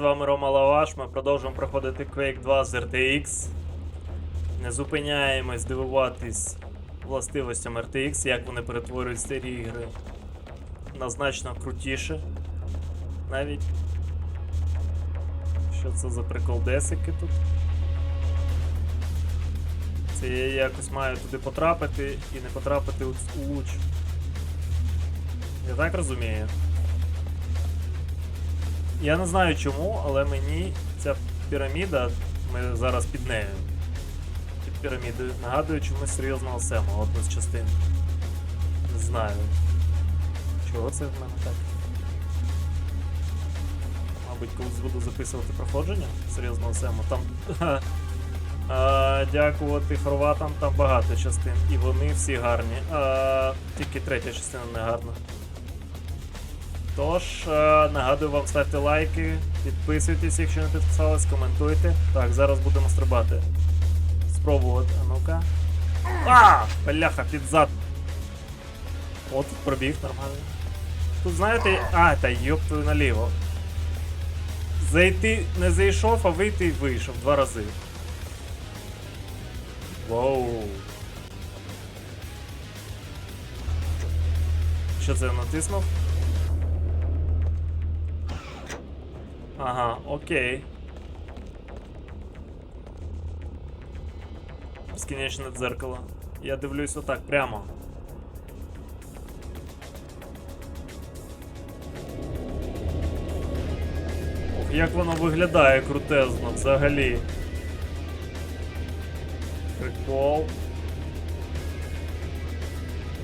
з вами Рома Лаваш. Ми продовжуємо проходити Quake 2 з RTX. Не зупиняємось дивуватись властивостям RTX, як вони перетворюють старі ігри на значно крутіше. Навіть. Що це за приколдесики тут? Це я якось маю туди потрапити і не потрапити у луч. Я так розумію. Я не знаю чому, але мені ця піраміда, ми зараз під нею. Під пірамідою нагадує чомусь серйозного Сема, одну з частин. Не знаю. Чого це в мене так? Мабуть, колись буду записувати проходження серйозного Сема. Там. А, дякувати хорватам, там багато частин. І вони всі гарні. А, тільки третя частина не гарна. Тож, е, нагадую вам, ставте лайки, підписуйтесь, якщо не підписались, коментуйте. Так, зараз будемо стрибати. Спробувати. А ну-ка. А! Бляха, під зад. От пробіг нормально. Тут знаєте. А, та йоп твою наліво. Зайти не зайшов, а вийти і вийшов два рази. Воу. Що це натиснув? Ага, окей. Безкінечне дзеркало. Я дивлюсь отак, прямо. Ох, як воно виглядає крутезно взагалі. Прикол.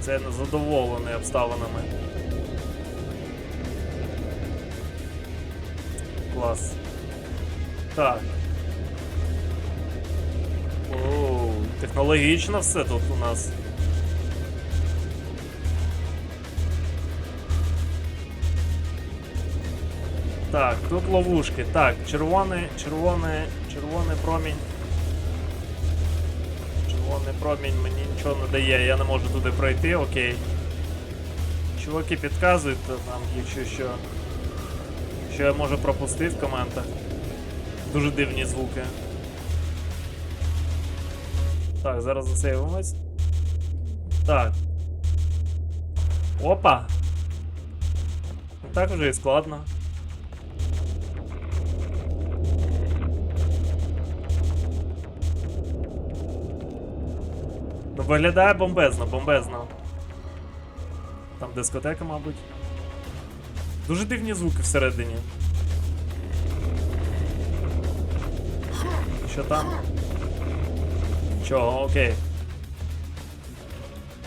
Це незадоволений обставинами. Клас. Так. Оу, технологічно все тут у нас. Так, тут ловушки. Так, червоний, червоний, червоний промінь. Червоний промінь мені нічого не дає, я не можу туди пройти, окей. Чуваки підказують нам, якщо що. Що я можу пропустити в коментах. Дуже дивні звуки. Так, зараз засейвимось. Так. Опа! Так вже і складно. Ну, виглядає бомбезно, бомбезно. Там дискотека, мабуть. Дуже дивні звуки всередині. Що там? Чого, окей.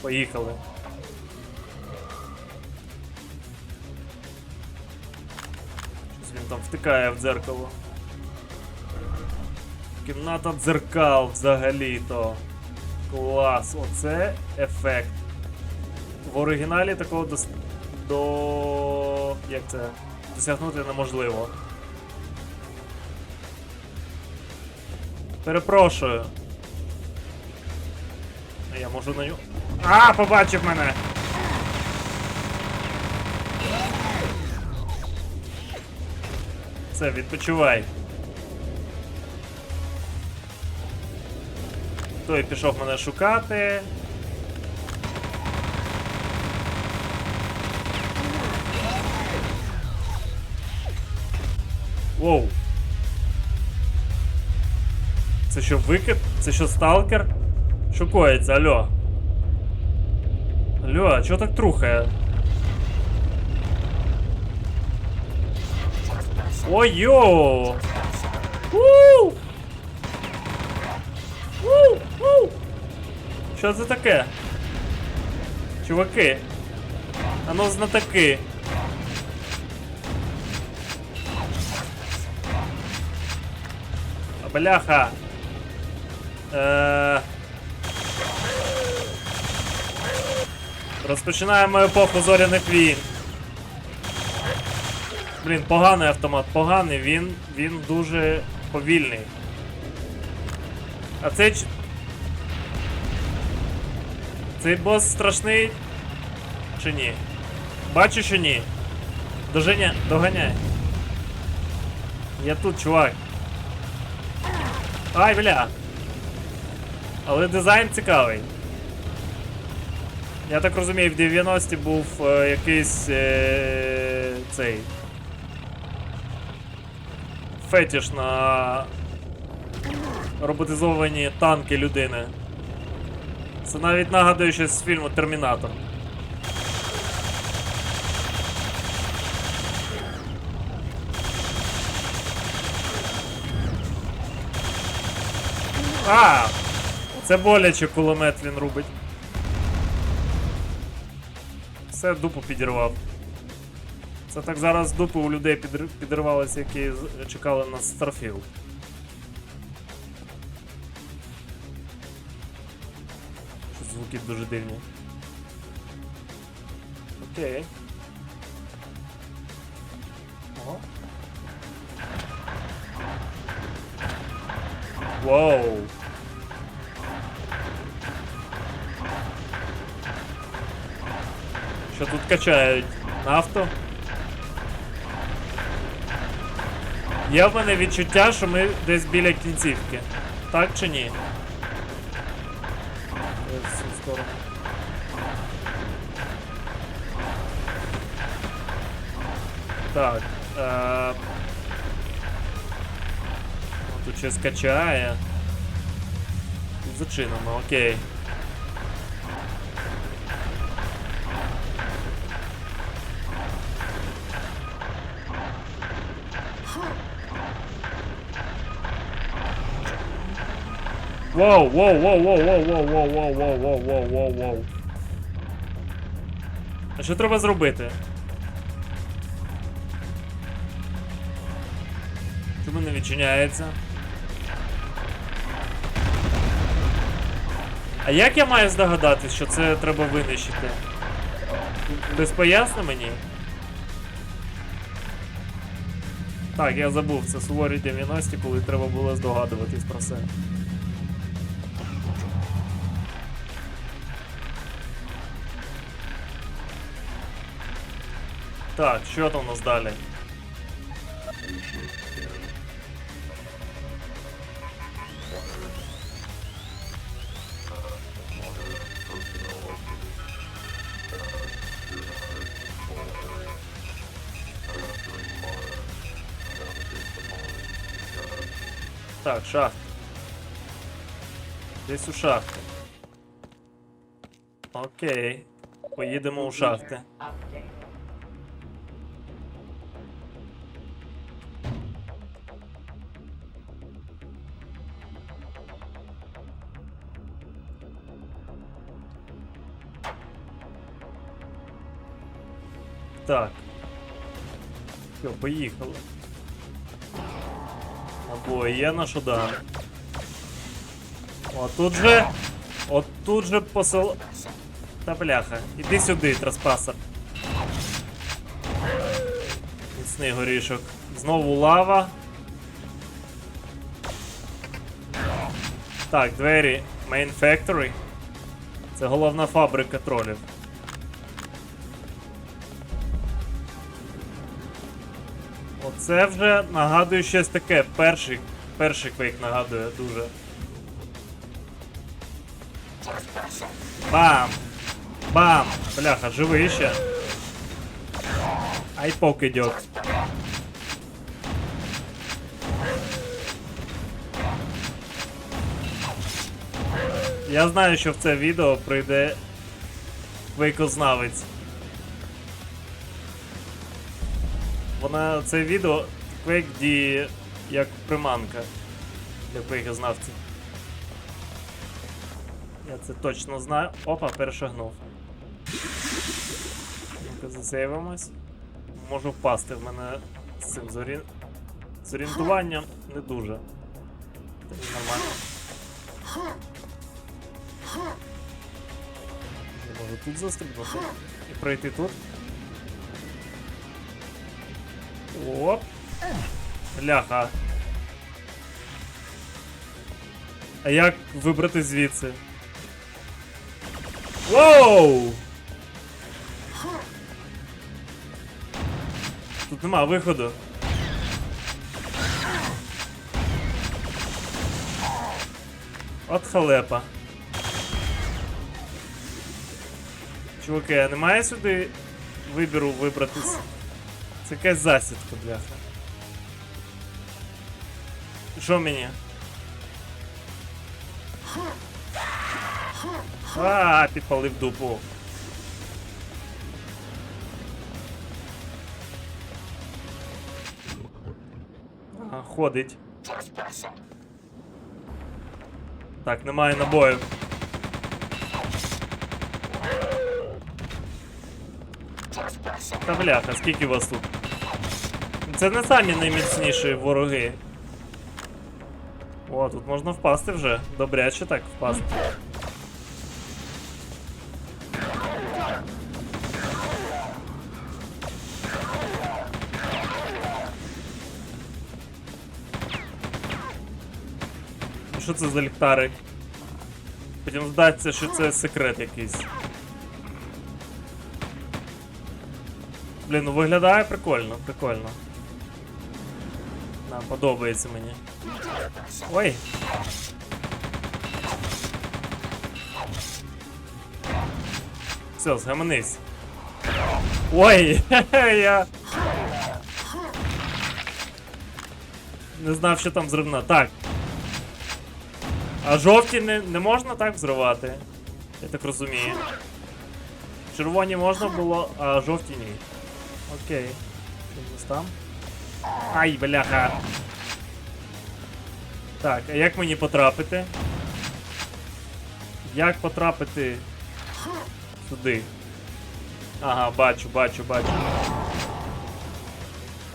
Поїхали. Щось він там втикає в дзеркало. Кімната дзеркал взагалі-то. Клас, оце ефект. В оригіналі такого дос... до. Як це? Досягнути неможливо. Перепрошую. Я можу на нього. А, побачив мене! Все, відпочивай. Той пішов мене шукати. Воу. Це що викид? Це що сталкер? Що коїться, алло? Алло, а чого так трухає? Ой, йоу! Уу! Уу! Уу! Що це таке? Чуваки. А ну знатаки. Бляха. Е... Розпочинаємо епоху зоряних війн. Блін, поганий автомат, поганий, він, він дуже повільний. А цей. Цей бос страшний. Чи ні? Бачу, що ні. Доженя, доганяй. Я тут, чувак. Ай, бля. Але дизайн цікавий. Я так розумію, в 90-ті був е, якийсь е, цей. Фетіш на роботизовані танки людини. Це навіть нагадує щось з фільму Термінатор. А! Це боляче кулемет він рубить. Все дупу підірвав. Це так зараз дупи у людей підр... підривалися, які чекали на Starfield. Щось Звуки дуже дивні. Окей. Ого. Вау. Качають? Нафту? Є в мене відчуття, що ми десь біля кінцівки. Так чи ні? Цю. Так. Е... Тут щось качає. Зачинено, окей. Воу, воу, воу, воу, воу, воу, воу, воу, воу, воу, воу, воу, воу. А що треба зробити? Чому не відчиняється? А як я маю здогадатись, що це треба винищити? Хтось поясни мені? Так, я забув, це суворі 90 коли треба було здогадуватись про це. Що там у нас далі? Так, шахта. Десь у шахти. Окей. Поїдемо у шахти. Поїхали. Або є наш удар. О, тут же. От тут же посил. Та бляха. Іди сюди, траспасер. Міцний горішок. Знову лава. Так, двері Main Factory. Це головна фабрика тролів. Оце вже нагадує щось таке. Перший, перший квейк нагадує дуже. Бам! Бам! Бляха, живий ще. Ай покидьок. Я знаю, що в це відео прийде квейкознавець. Вона це відео Quake діє як приманка для квейкознавців. Я це точно знаю. Опа, перешагнув. Ну-ка, засейвимось. Можу впасти в мене з цим зорі... з орієнтуванням не дуже. Та ні, нормально. Я можу тут застрибнути і пройти тут. Оп. бляха. А як вибрати звідси? Воу! Тут нема виходу. От халепа. Чуваки, а немає сюди вибіру вибратись? Це якась засідка, бляха. Що мені? А, підпалив дупу. А, ходить. Так, немає набоїв. Та бляха, скільки вас тут? Це не самі найміцніші вороги. О, тут можна впасти вже. Добряче так впасти. Ну, Що це за ліхтарик? Потім здаться, що це секрет якийсь. Блін, ну виглядає прикольно, прикольно. Подобається мені. Ой. Все, згаманись. Ой, я. Не знав, що там взривна. Так. А жовті не, не можна так взривати. Я так розумію. Червоні можна було, а жовті ні. Окей. Що там? Ай, бляха. Так, а як мені потрапити? Як потрапити сюди? Ага, бачу, бачу, бачу.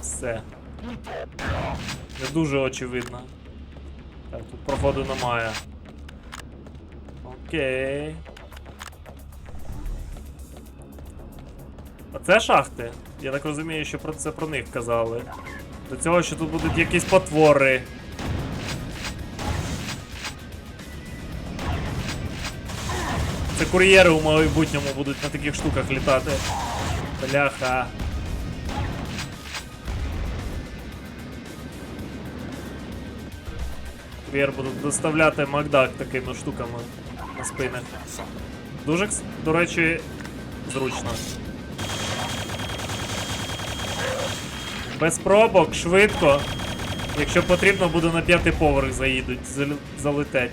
Все. Не дуже очевидно. Так, тут проходу немає. Окей. А це шахти? Я так розумію, що про це про них казали. До цього, що тут будуть якісь потвори. Це кур'єри у майбутньому будуть на таких штуках літати. Бляха. Кур'єр будуть доставляти Макдак такими штуками на спинах. Дуже, до речі, зручно. Без пробок, швидко. Якщо потрібно, буде на п'ятий поверх заїдуть, зал- залетять.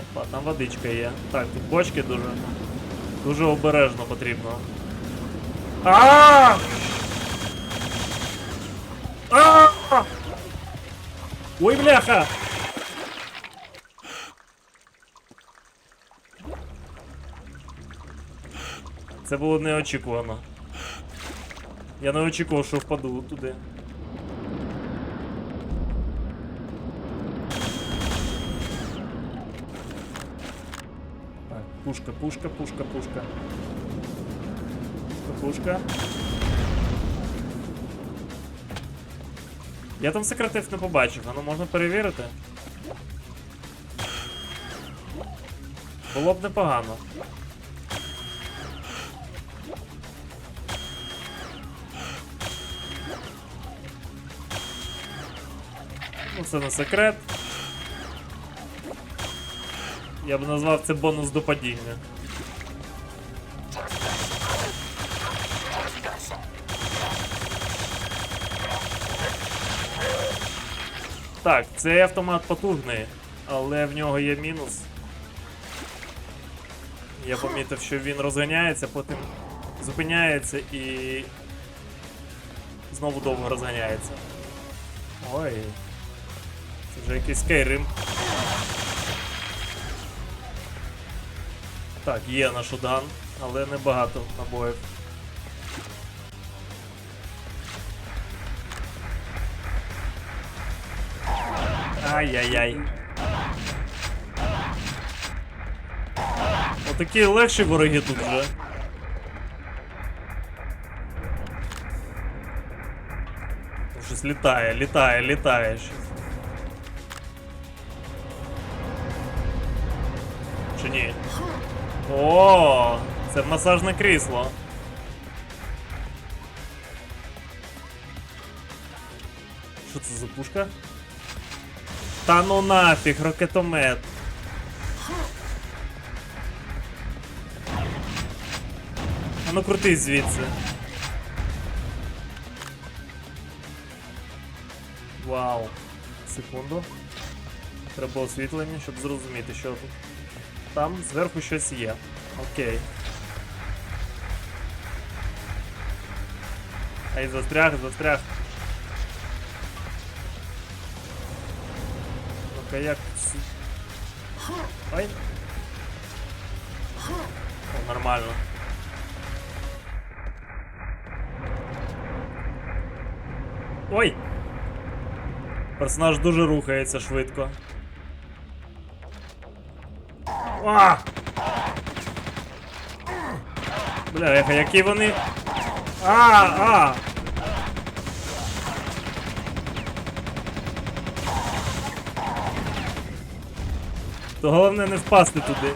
Опа, там водичка є. Так, тут бочки дуже. Дуже обережно потрібно. А! А! Ой, бляха! Це було неочікувано. Я не очікував, що впаду туди. Так, пушка, пушка, пушка, пушка. Пушка. Я там секретив не побачив, воно можна перевірити. Було б непогано. Ну, це не секрет. Я б назвав це бонус до падіння. Так, цей автомат потужний, але в нього є мінус. Я помітив, що він розганяється, потім зупиняється і знову довго розганяється. Ой. Це вже якийсь Skyrim. Так, є наш удан, але небагато набоїв. Ай-яй-яй. Отакі легші вороги тут вже. Щось літає, літає, літає щось. О, це масажне крісло. Що це за пушка? Та ну нафіг, ракетомет. А ну крутись звідси. Вау. Секунду. Треба освітлення, щоб зрозуміти, що тут. Там зверху щось є. Окей. Ай, застряг, застряг. Ну-ка як. Ай. О, нормально. Ой! Персонаж дуже рухається швидко. А! Бля, які вони. А, а! То головне не впасти туди.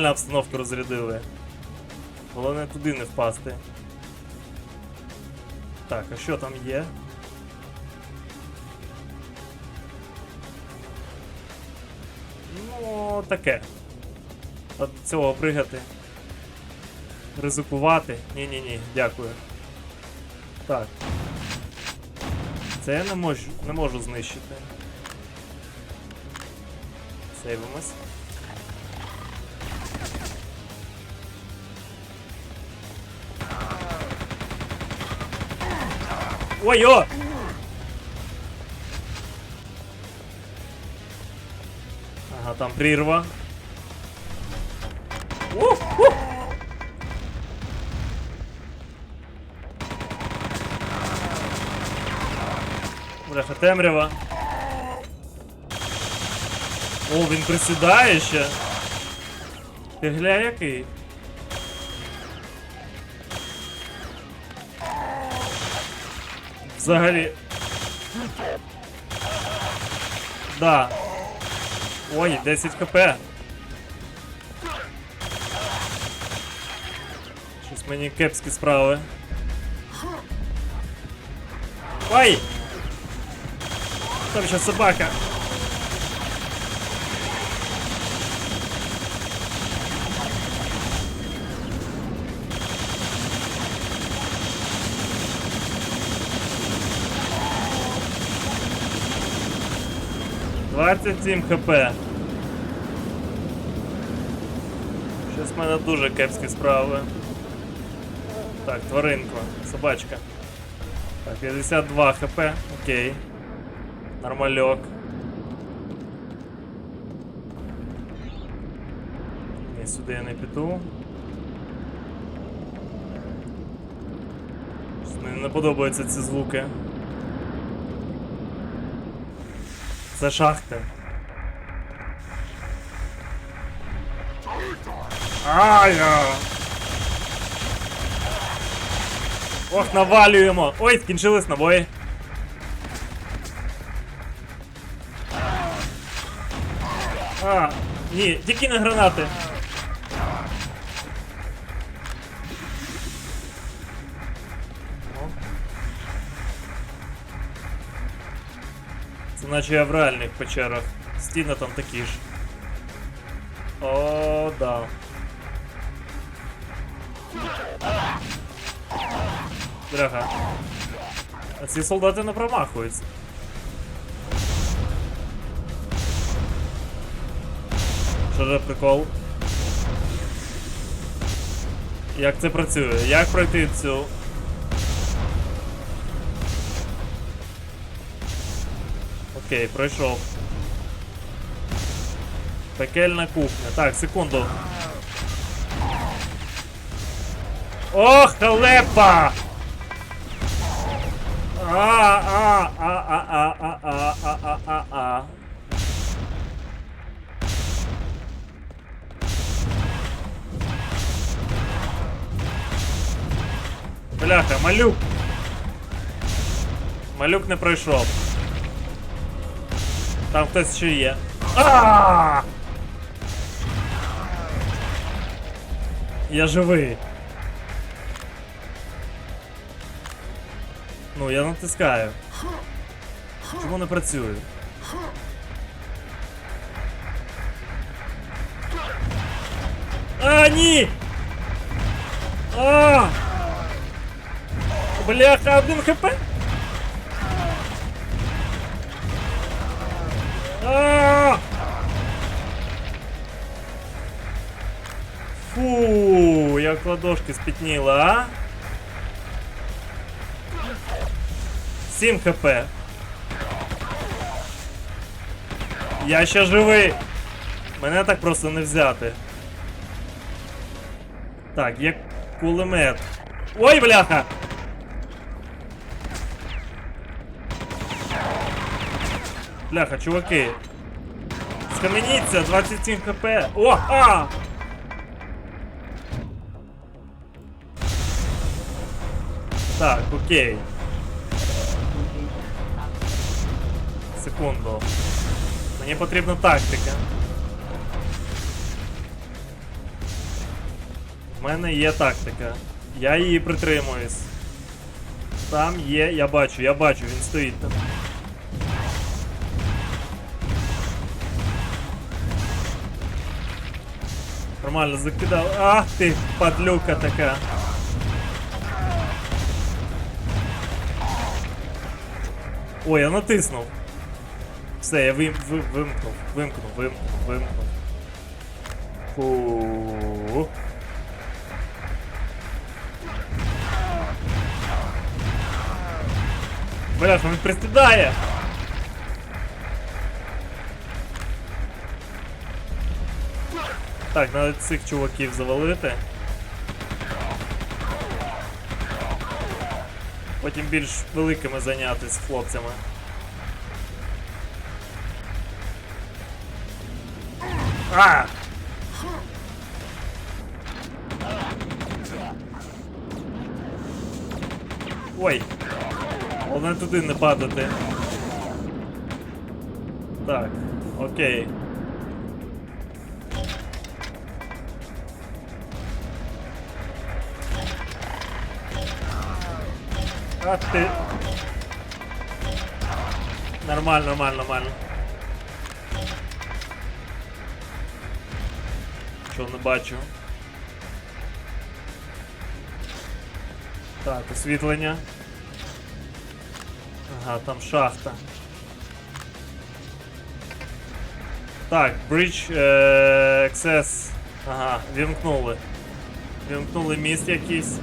Нормальна обстановку розрядили. Головне туди не впасти. Так, а що там є? Ну, таке. От цього пригати. Ризикувати. Ні-ні-ні, дякую. Так. Це я не можу, не можу знищити. Сейвимось. Ой, о! Ага, там прірва. Ух, ух! Бляха, темрява. О, він присідає ще. Ти гля який? Взагалі. Да. Ой, 10 хп. Щось мені кепські справи. Ой! Там ще собака. Двадцять сім хп. Щось в мене дуже кепські справи. Так, тваринка, собачка. Так, 52 хп, окей. Нормальок. Ні, сюди я не піду. Мені не подобаються ці звуки. Це шахта. Ая! Ох, навалюємо! Ой, скінчились набої. А, ні, тільки не гранати. Наче я в реальних печерах. Стіни там такі ж. О, да. Бляха. А ці солдати не промахуються. Що за прикол? Як це працює? Як пройти цю? Окей, пройшов. Пекельна кухня. Так, секунду. Ох, халепа! А, а, а, а, а, а, а, а, а, а, а. Бляха, малюк. Малюк не пройшов. Там хтось ще є. А! Я живий. Ну, я натискаю. Чому не працює? А, ні! А! Бляха, один хп! Фу, як ладошки спітніли, а? 7 хп. Я ще живий. Мене так просто не взяти. Так, є кулемет. Ой, бляха! Бляха, чуваки. Скаменіться, 27 хп. О! А! Так, окей. Секунду. Мені потрібна тактика. В мене є тактика. Я її притримуюсь. Там є, я бачу, я бачу, він стоїть там. Нормально закидав. Ах ти, падлюка така. Ой, я натиснув. Все, я вим, ви, вимкнув, вимкнув, вимкнув, вимкнув. Фу. Бляха, він пристидає! Так, треба цих чуваків завалити. Потім більш великими зайнятися хлопцями. А! Ой! Головне туди не падати. Так, окей. А ти. Нормально, нормально, нормально. Чого не бачу. Так, освітлення. Ага, там шахта. Так, Bridge е, Access. Ага, вімкнули. Вімкнули міст якийсь.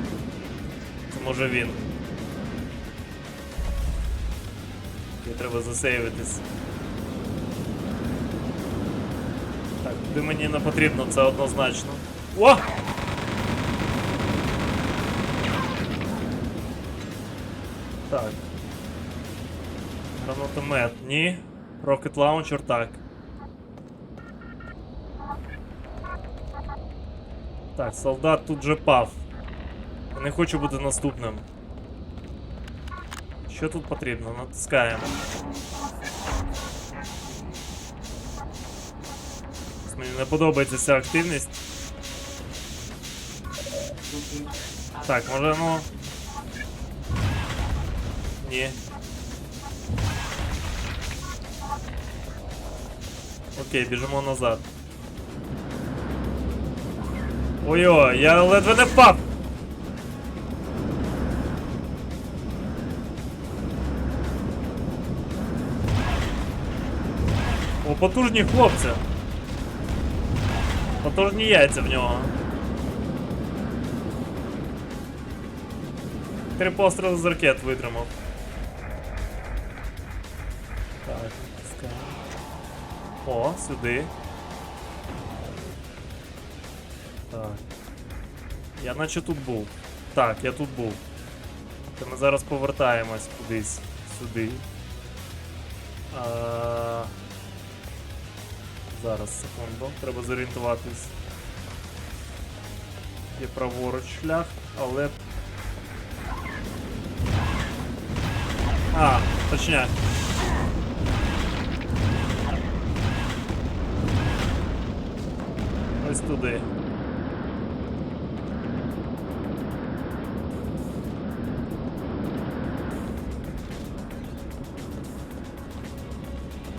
Це може він. Окей, треба засейвитись. Так, куди мені не потрібно, це однозначно. О! Так. Гранатомет, ні. Rocket Launcher, так. Так, солдат тут же пав. Не хочу бути наступним. Що тут потрібно? Натискаємо. Мені не подобається ця активність. Так, може ну. Ні. Окей, біжимо назад. Ой-ой, я ледве не впав! Потужні хлопці. Потужні яйця в нього. Три постріли з ракет витримав. Так, натискаємо. О, сюди. Так. Я наче тут був. Так, я тут був. То ми зараз повертаємось кудись сюди. А... Зараз, секунду, треба зорієнтуватись. Є праворуч шлях, але. А, точня. Ось туди.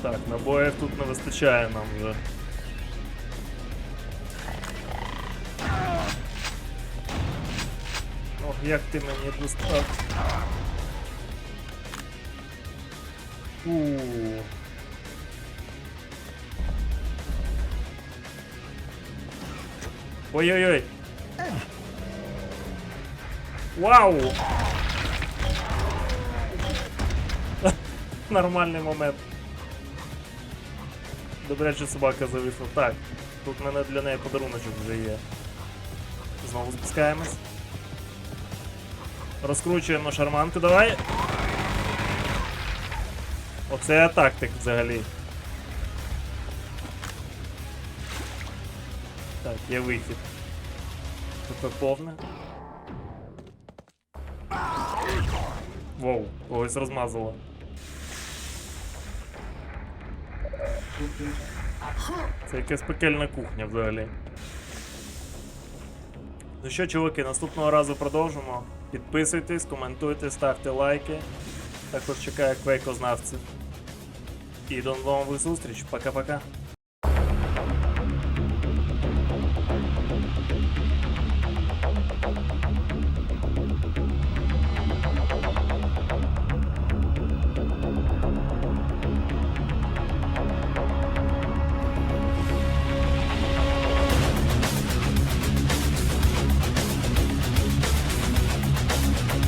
Так, набоїв тут не вистачає нам вже. Ох, як ти мені достав. У. Ой-ой-ой. Вау! Нормальний момент. Добряче собака зависла. Так, тут в мене для неї подаруночок вже є. Знову спускаємось. Розкручуємо шарманку, давай. Оце тактик взагалі. Так, є вихід. Тепер повне. Воу, когось розмазало. Це якась пекельна кухня взагалі. Ну що, чуваки, наступного разу продовжимо. Підписуйтесь, коментуйте, ставте лайки. Також чекаю квейкознавців. І до нових зустріч. Пока-пока.